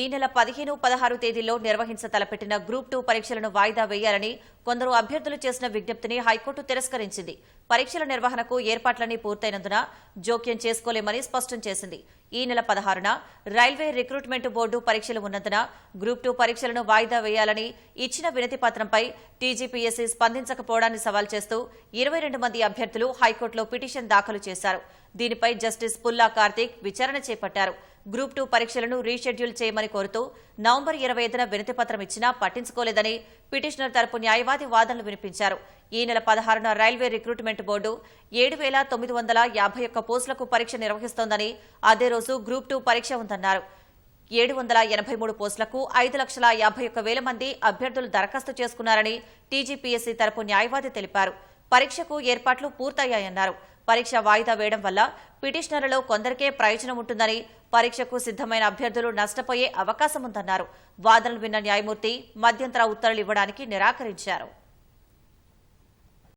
ఈ నెల పదిహేను పదహారు తేదీల్లో నిర్వహించ తలపెట్టిన గ్రూప్ టూ పరీక్షలను వాయిదా వేయాలని కొందరు అభ్యర్థులు చేసిన విజ్ఞప్తిని హైకోర్టు తిరస్కరించింది. పరీక్షల నిర్వహణకు ఏర్పాట్లన్నీ పూర్తయినందున జోక్యం చేసుకోలేమని స్పష్టం చేసింది. ఈ నెల పదహారున రైల్వే రిక్రూట్మెంట్ బోర్డు పరీక్షలు ఉన్నందున గ్రూప్ టూ పరీక్షలను వాయిదా వేయాలని ఇచ్చిన వినతి పత్రంపై టీజీపీఎస్సీ స్పందించకపోవడాన్ని సవాల్ చేస్తూ ఇరవై రెండు మంది అభ్యర్థులు హైకోర్టులో పిటిషన్ దాఖలు చేశారు. దీనిపై జస్టిస్ పుల్లా కార్తీక్ విచారణ చేపట్టారు. గ్రూప్ టూ పరీక్షలను రీషెడ్యూల్ చేయమని కోరుతూ నవంబర్ ఇరవై ఐదున వినతిపత్రం ఇచ్చినా పట్టించుకోలేదని పిటిషనర్ తరపు న్యాయవాది వాదనలు వినిపించారు. ఈ నెల పదహారున రైల్వే రిక్రూట్మెంట్ బోర్డు ఏడు వేల తొమ్మిది వందల యాభై ఒక్క పోస్టులకు పరీక్ష నిర్వహిస్తోందని అదే రోజు గ్రూప్ టూ పరీక్ష ఉందన్నారు. ఏడు వందల ఎనభై మూడు పోస్టులకు ఐదు లక్షల యాభై ఒక్క వేల మంది అభ్యర్థులు దరఖాస్తు చేసుకున్నారని టీజీపీఎస్సీ తరపు న్యాయవాది తెలిపారు. పరీక్షకు ఏర్పాట్లు పూర్తయ్యాయన్నారు. పరీక్ష వాయిదా వేయడం వల్ల పిటిషనర్లలో కొందరికే ప్రయోజనం ఉంటుందని పరీక్షకు సిద్దమైన అభ్యర్థులు నష్టపోయే అవకాశం ఉందన్నారు వాదనలు విన్న న్యాయమూర్తి మధ్యంతర ఉత్తర్వులు ఇవ్వడానికి నిరాకరించారు.